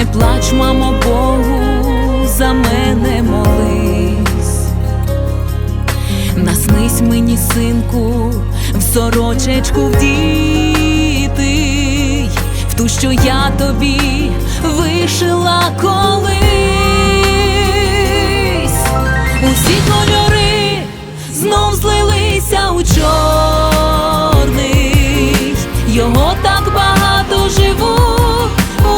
не плач, мамо, Богу, за мене молись. Наснись мені, синку, в сорочечку вдітий, в ту, що я тобі вишила колись. Усі кольори знов злилися у чорний, його так багато живу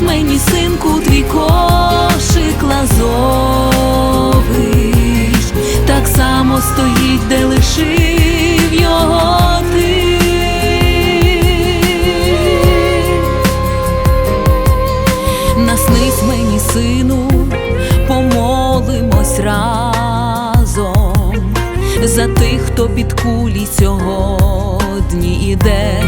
Наснись мені, синку, твій кошик лазовий, так само стоїть, де лишив його ти. Наснись мені, сину, помолимось разом за тих, хто під кулі сьогодні іде.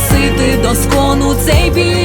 носити доскону цей біль